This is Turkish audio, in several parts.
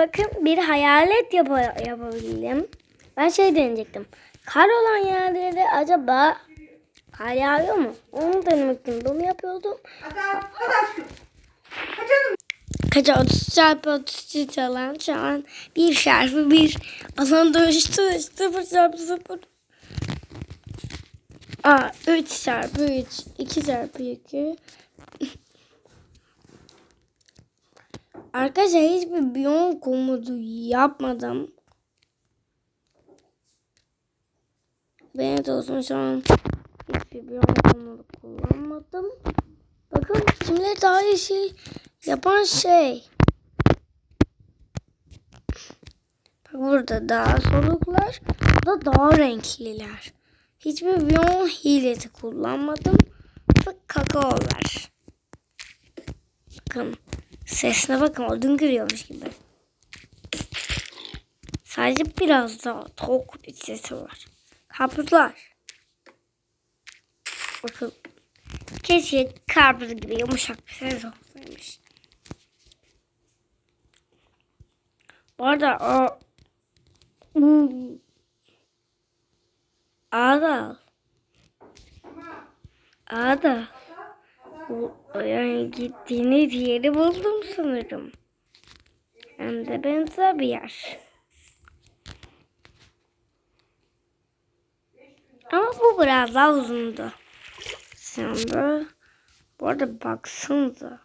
Bakın bir hayalet yap yapabildim. Ben şey deneyecektim. Kar olan yerlerde acaba kar yağıyor mu? Onu denemek için bunu yapıyordum. Aşkım. Hadi canım. Kaça 30 çarpı 33 alan şu an bir çarpı bir alan dönüştü 0 çarpı 0. Aa 3 çarpı 3 2 çarpı 2 Arkadaşlar hiçbir biyom komodu yapmadım. Benim de olsun şu an hiçbir biyom komodu kullanmadım. Bakın şimdi daha yeşil yapan şey. Bak burada daha soluklar, burada daha renkliler. Hiçbir biyom hilesi kullanmadım. Bak kakaolar. Bakın sesine bakın odun kırıyormuş gibi. Sadece biraz daha tok bir sesi var. Karpuzlar. Bakın Keşke karpuz gibi yumuşak bir ses olsaymış. Bu arada o. Ada. Ada. Bu, yani gittiğiniz yeri buldum sanırım. Hem de benzer bir yer. Ama bu biraz daha uzundu. Şimdi bu arada baksanıza.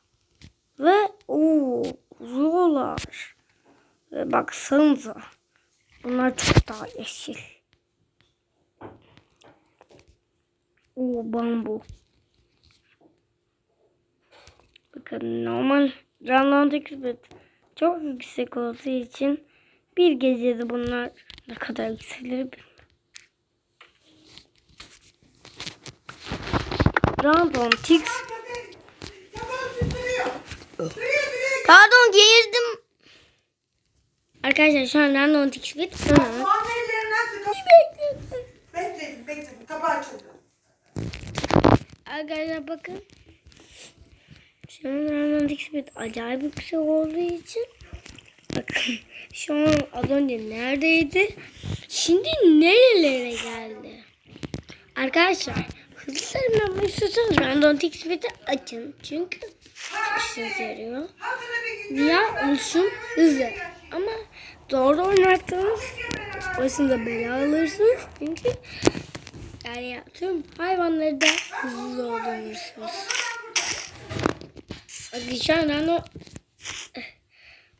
Ve o uzuyorlar. Ve baksanıza. Bunlar çok daha yeşil. O bambu. Bakın normal Ranlandık bir çok yüksek olduğu için bir gecede bunlar ne kadar yükselir. Random Tix. Pardon girdim. Arkadaşlar şu an Random Tix bit. Bekledim bekledim. Kapı açıldı. Arkadaşlar bakın. Random Tix bit acayip yüksek olduğu için. Bakın şu an az önce neredeydi? Şimdi nerelere geldi? Arkadaşlar hızlı sarımlanma istiyorsanız Random bit'i açın. Çünkü işinize yarıyor. Rüya olsun hızlı. Ama doğru oynarsanız başında bela alırsınız. Çünkü yani tüm hayvanları da hızlı öldürürsünüz. An Rano...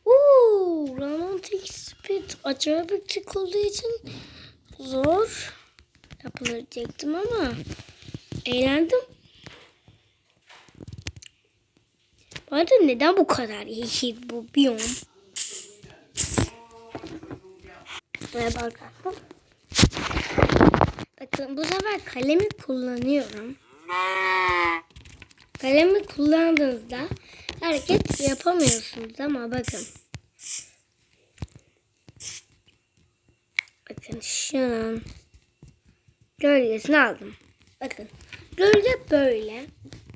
Uuu, Romantic Speed acayip küçük olduğu için zor yapılır diyecektim ama eğlendim. Bu neden bu kadar yeşil bu biyom? Ve bakalım. Bakın bu sefer kalemi kullanıyorum. Kalemi kullandığınızda hareket yapamıyorsunuz ama bakın. Bakın şu an gölgesini aldım. Bakın gölge böyle.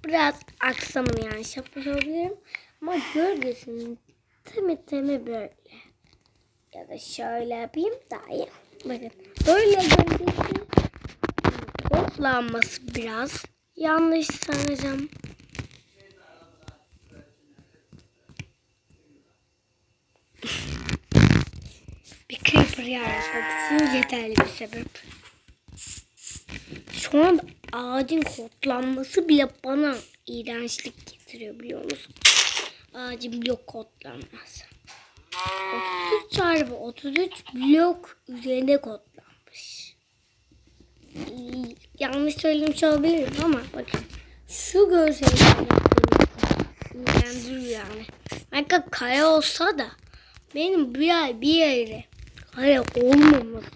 Biraz aksamını yanlış yapmış olabilirim. Ama gölgesini temi temi böyle. Ya da şöyle yapayım daha iyi. Bakın böyle gölgesi toplanması biraz yanlış sanırım. Yaratmak için yeterli bir sebep. Şu an ağacın kodlanması bile bana iğrençlik getiriyor biliyor musun? Ağacın blok kodlanması. 33 çarpı 33 blok üzerine kodlanmış. Yanlış söylemiş olabilirim ama bakın şu görseli iğrendiriyor yani. Belki kaya olsa da benim bir ay bir yere kaya olmaması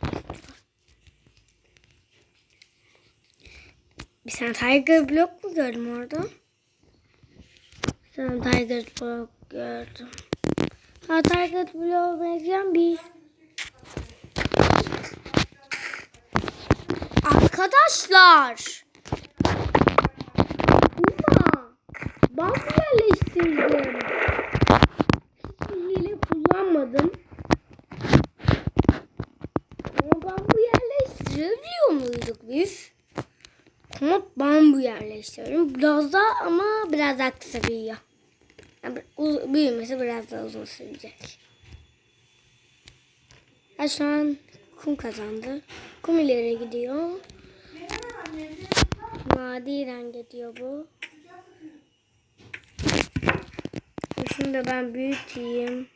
Bir tane Tiger Block mu gördüm orada? Bir tane Tiger Block gördüm. Ha Tiger Block'a benzeyen bir... Arkadaşlar! Ufa! Bant yerleştirdim. Hiç hile kullanmadım. yerleştirebiliyor muyduk biz? Komut bambu yerleştiriyorum. Biraz daha ama biraz daha kısa büyüyor. Yani büyümesi biraz daha uzun sürecek. Ya şu an kum kazandı. Kum ileri gidiyor. Nadiren gidiyor bu. Şunu da ben büyüteyim.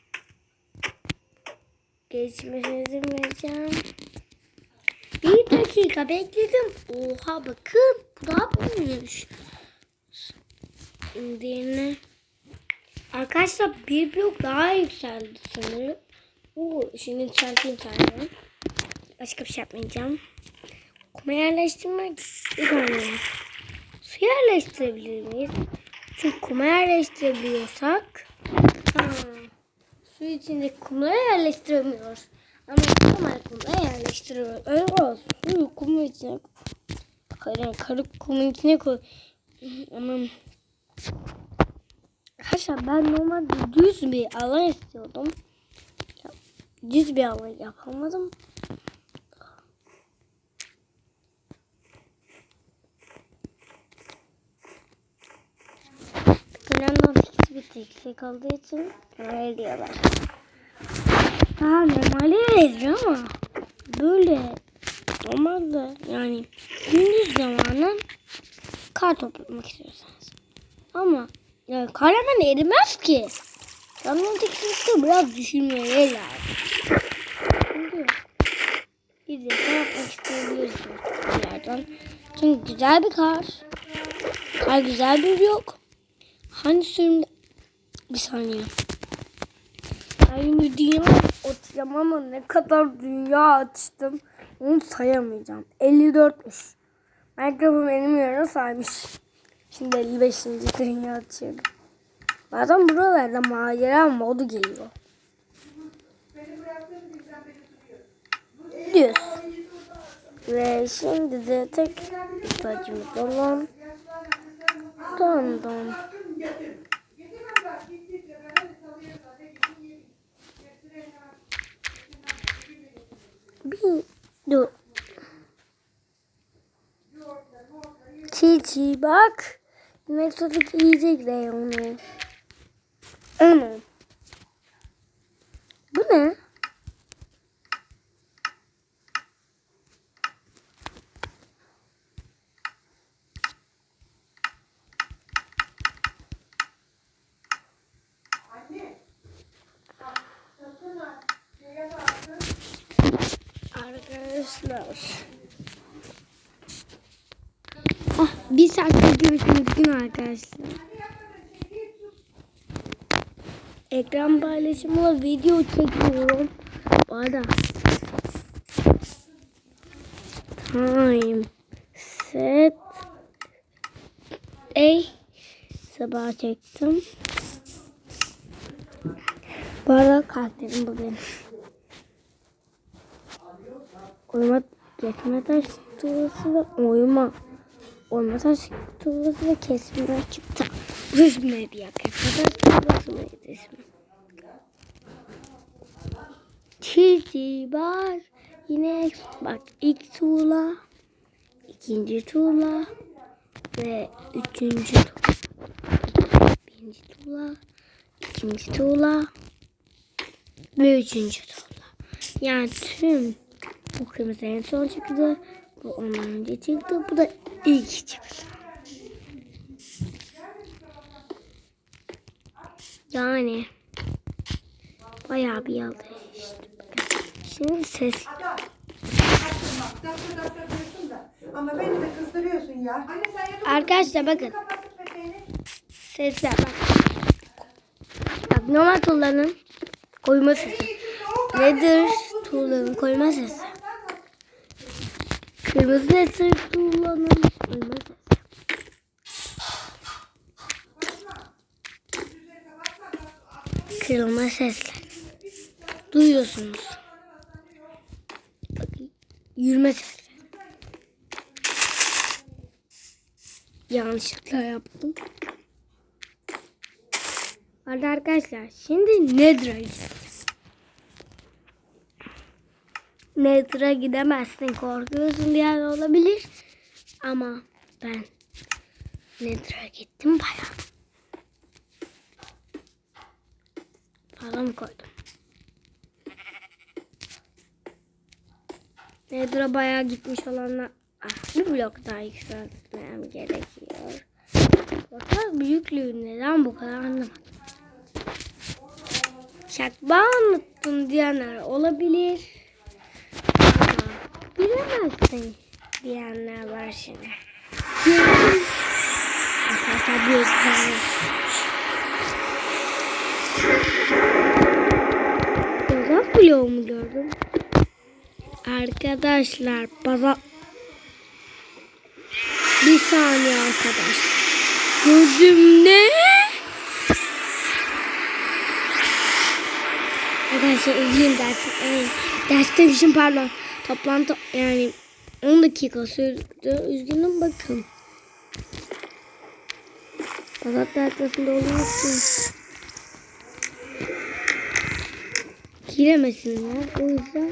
Geçmesini izin vereceğim. Dakika bekledim. Oha bakın. Bu daha büyümüş. Şimdi yerine. Arkadaşlar bir blok daha yükseldi sanırım. Oo, şimdi yükselteyim sanırım. Başka bir şey yapmayacağım. Kuma yerleştirmek saniye. Su yerleştirebilir miyiz? Çünkü kuma yerleştirebiliyorsak ha, su içinde kumları yerleştiremiyoruz. Ama normal kumları yerleştiriyoruz. Öyle. Suyu kumun içine yani karı kumun içine koy. Ama Arkadaşlar ben normalde düz bir alan istiyordum. Düz bir alan yapamadım. Tikisi bir tikisi kaldığı için öyle diyorlar. Daha normali yazıyor ama böyle normalde yani gündüz zamanı kar toplamak istiyorsanız. Ama yani kar hemen erimez ki. Kamyon tikisi biraz düşünmeye lazım. Şimdi bir de yapmak isteyebilirsiniz. Çünkü güzel bir kar. Kar güzel bir yok. Hani sürümde... Bir saniye. Yine dünya açacağım ama ne kadar dünya açtım onu sayamayacağım. 54'müş. Minecraft'ı benim yerine saymış. Şimdi 55. dünya açıyorum. Bazen buralarda macera modu geliyor. Düz. Ve şimdi de tek ihtiyacımız olan Don Bir dur. Çiçi bak. Meksofik yiyecek reyonu. Onu. Bu ne? Arkadaşlar. Ah, bir saat videomuz gün arkadaşlar. Ekran paylaşımı video çekiyorum. Arada time set ey sabah çektim. Bu arada karakterim bu benim. Oyma kesme taş tuğlası ve oyma oyma taş tuğlası ve kesme çıktı. Rüzme diye kesme taş tuğlası mıydı ismi? Çizgi var. Yine bak ilk tuğla, ikinci tuğla ve üçüncü tuğla. Birinci tuğla, ikinci tuğla ve üçüncü tuğla. Yani tüm bu kırmızı en son çıktı. Bu ondan önce çıktı. Bu da ilk çıktı. Yani bayağı bir yaldı işte. Şimdi ses. Arkadaşlar bakın. Sesler bak. Bak normal tuğlanın koyma sesi. Nedir tuğlanın koyma sesi? Kırmızı nedir tuğlanın koyma sesi? Kırılma sesler. Duyuyorsunuz. Bak, yürüme sesi. Yanlışlıkla yaptım. Hadi arkadaşlar şimdi Nedir'a Nedir'a gidemezsin korkuyorsun diyen olabilir. Ama ben Nether'a gittim bayağı. Fazla mı koydum? Nether'a bayağı gitmiş olanlar ah, bir blok daha yükseltmem gerekiyor. Bakın büyüklüğü neden bu kadar anlamadım. Şakba unuttum diyenler olabilir. Ama bilemezsin diyenler var şimdi. Arkadaşlar bir güzel. Uzak bloğu mu gördüm? Arkadaşlar baza... Bir saniye arkadaşlar. Gördüm ne? Arkadaşlar üzgünüm dersim. Ay, ders demişim pardon. Toplantı yani 10 dakika sürdü. Üzgünüm bakın. Pazartesi arkasında olmasın. Giremesinler. O yüzden.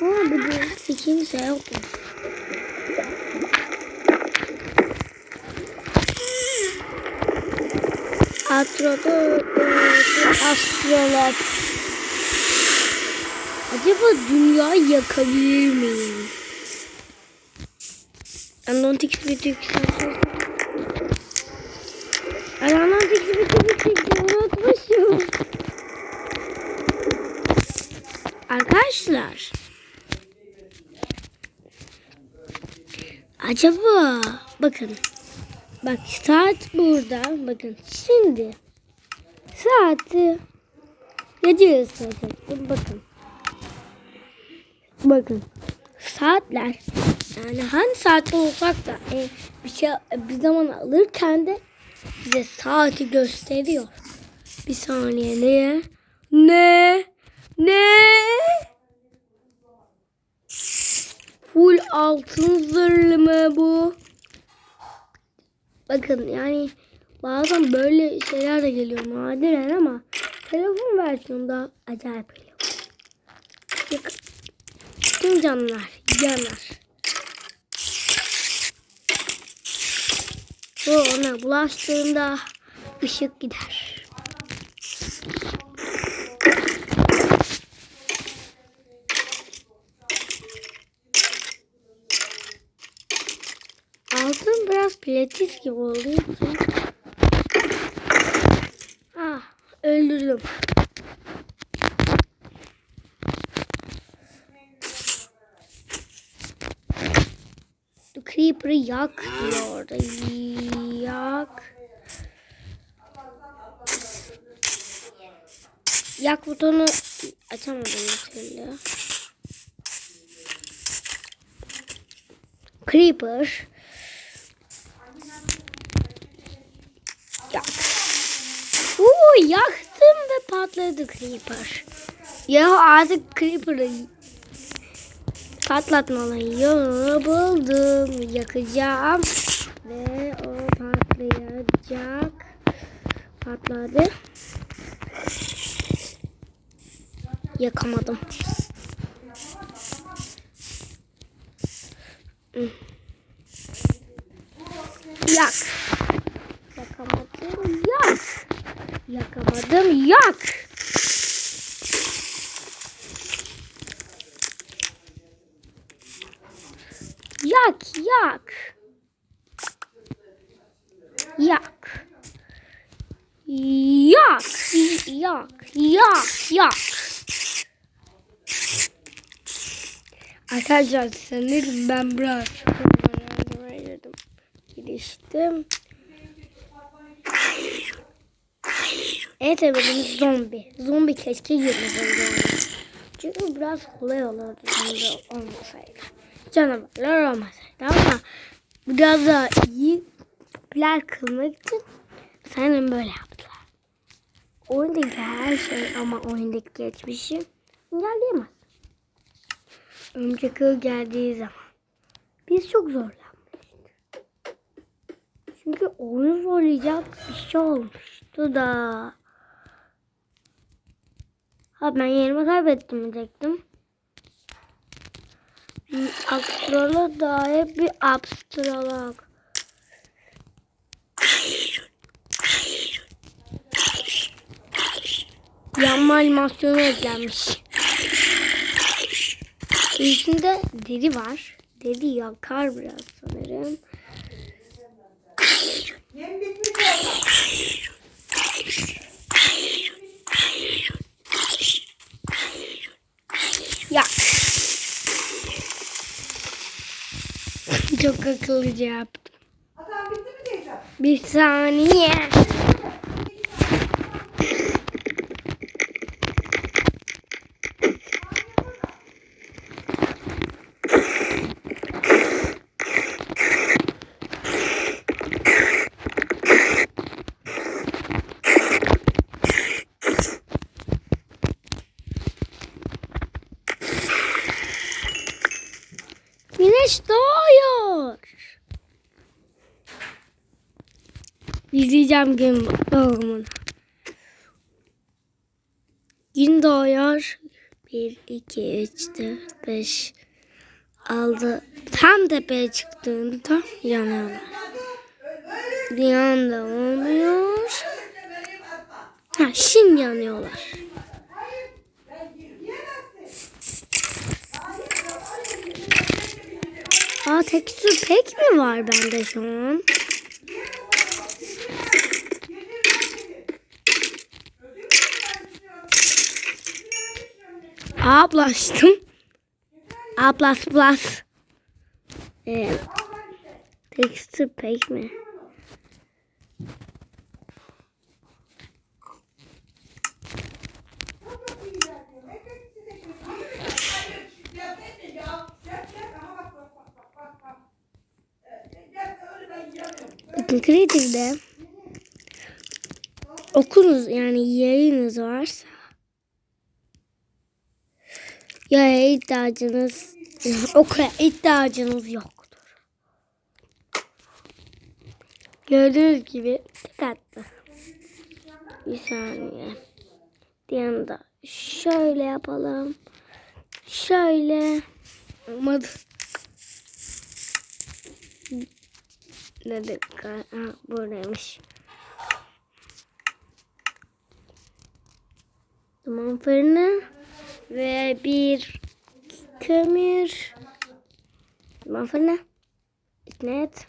Ha bu da kimse yok. mu? Astroda astrolog. Acaba dünyayı yakabilir miyim? Anontik bir. Ay anontik bir yükseltiyorsun. Unutmuşum. Arkadaşlar. Acaba bakın. Bak saat burada. Bakın şimdi. Saati gece ıslatıyorum. Bakın. Bakın. Saatler. Yani hangi saatte olsak da e, bir şey bir zaman alırken de bize saati gösteriyor. Bir saniye ne? Ne? Ne? Full altın zırhlı mı bu? Bakın yani bazen böyle şeyler de geliyor nadiren ama telefon versiyonunda acayip geliyor. Bakın. Tüm canlılar yanar. Bu ona bulaştığında ışık gider. Altın biraz pilates gibi için. Ah öldürdüm. Creeper'ı yak diyor orada. Yak. Yak butonu açamadım bir türlü. Creeper. Yak. Oo, yaktım ve patladı Creeper. Ya artık Creeper'ı patlatmalıyım. Yolu buldum. Yakacağım. Ve o patlayacak. Patladı. Yakamadım. Yak. Yakamadım. Yak. Yakamadım. Yak. Yak, yak. Yak. Yak, yak, yak, yak. Arkadaşlar sanırım ben biraz girdim. Giriştim. Evet benim zombi. Zombi keşke girmeseydi. Çünkü biraz kolay olurdu zombi olmasaydı. Canavarlar olmasaydı ama biraz daha iyi popüler kılmak için sanırım böyle yaptılar. Oyundaki her şey ama oyundaki geçmişi engelleyemez. Örümcek ağı geldiği zaman biz çok zorlanmıştık. Çünkü oyun zorlayacak bir şey olmuştu da. Ha ben yerimi kaybettim diyecektim. Astrolog da bir astrolog. Yanma animasyonu eklenmiş. Yüzünde deri var. Deri yakar biraz sanırım. Çok akıllıca yaptım. Atan bitti mi teyze? Bir saniye. Güneş doğuyor. İzleyeceğim gün doğumunu. Gün doğuyor. 1, 2, 3, 4, 5, 6. Tam tepeye çıktığında yanıyorlar. Bir anda oluyor. Ha, şimdi yanıyorlar. Aa tekstür pek mi var bende şu an? Ablaştım. A plus plus. Ee, tekstür pek mi? Bakın kreatifde okulunuz yani yayınız varsa ya ihtiyacınız okula ihtiyacınız yoktur. Gördüğünüz gibi dikkatli. Bir saniye. Diğerini da şöyle yapalım. Şöyle. Olmadı. Ha, buradaymış. Duman fırını ve bir kömür. Duman fırını. İçnet.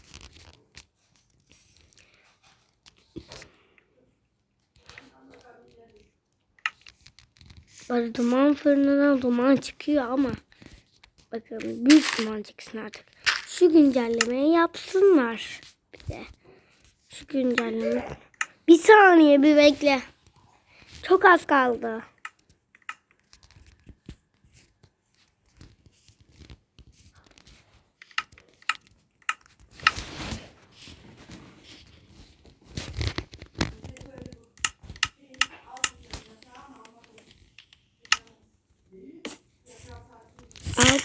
Böyle duman fırınından duman çıkıyor ama bakın büyük duman çıksın artık. Şu güncellemeyi yapsınlar bize. Şu güncelleme. Bir saniye bir bekle. Çok az kaldı.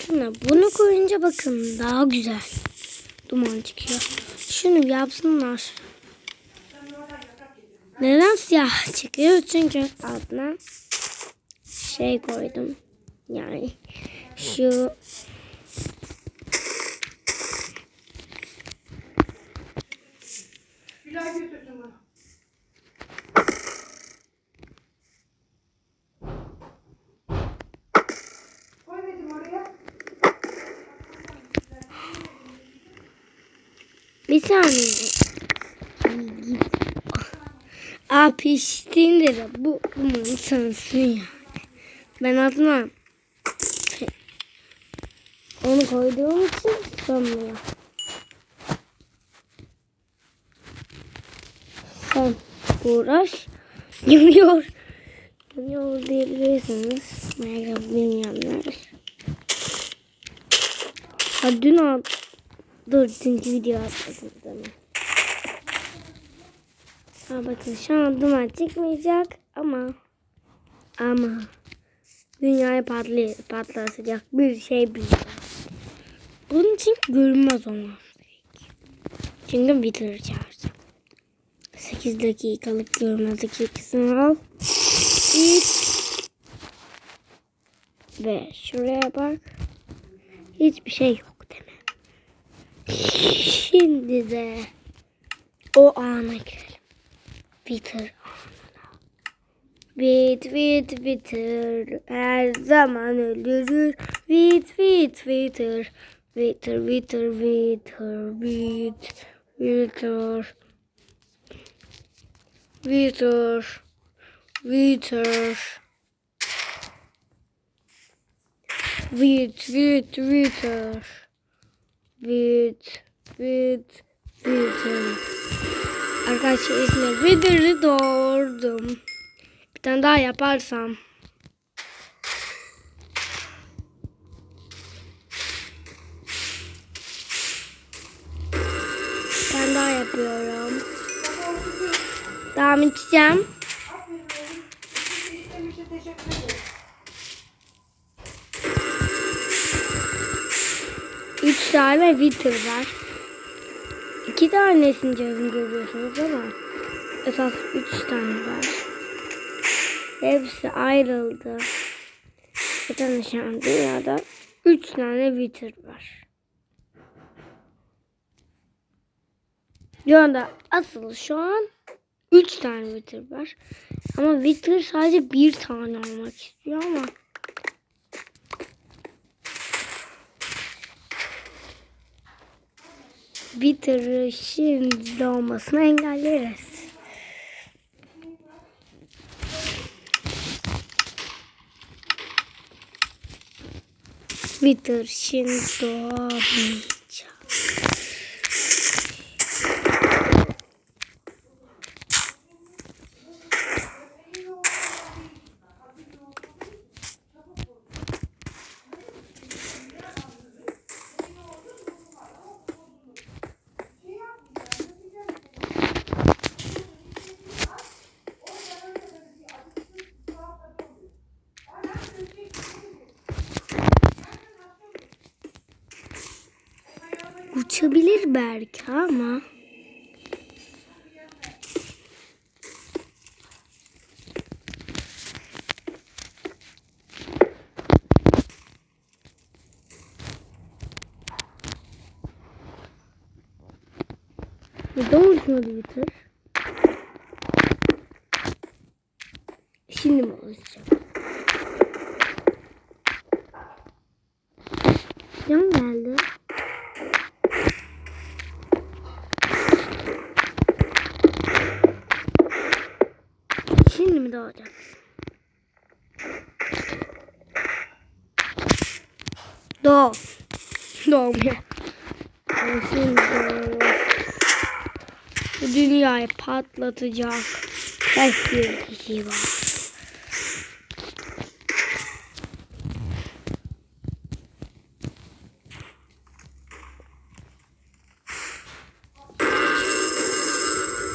Altına bunu koyunca bakın daha güzel duman çıkıyor. Şunu yapsınlar. Neden siyah çıkıyor? Çünkü altına şey koydum. Yani şu bir saniye. Aa piştiğinde de bu bunun sensin yani. Ben altına onu koyduğum için sönmüyor. Sen uğraş. Yanıyor. Yanıyor diyebilirsiniz. Merak bilmeyenler. Ha dün al. Dur dünkü video atmadım değil mi? Ha bakın şu an duman çıkmayacak ama ama dünyayı patlay patlatacak bir şey büyüyor. Bunun için görünmez olmam gerek. Çünkü bitireceğiz. 8 dakikalık görünmezlik ikisini al. İç. Ve şuraya bak. Hiçbir şey yok. Şimdi de o ana girelim. Bitir anına. Bit bit bitir her zaman ölür. Bit bit bitir. Bitir bitir bitir bit bitir. Bitir. Bitir. Bit bit bitir. Bit bit bitir. Arkadaşlar ismi Bitir'i doğurdum. Bir tane daha yaparsam. Bir tane daha yapıyorum. Devam edeceğim. Aferin teşekkür ederim. Üç tane Wither var. İki tanesini cevabını görüyorsunuz ama esas üç tane var. Hepsi ayrıldı. Zaten şu an dünyada üç tane Wither var. Dünyada asıl şu an üç tane Wither var. Ama Wither sadece bir tane olmak istiyor ama bitirişin doğmasını engelleriz. Bitirişin doğamayacak. Belki ama Neden uçmadı bitir? Şimdi mi olacak? Yan geldi. Şimdi mi doğacak? Doğ. Doğmuyor. Ama Şimdi doğuyor. Bu dünyayı patlatacak tek bir kişi var.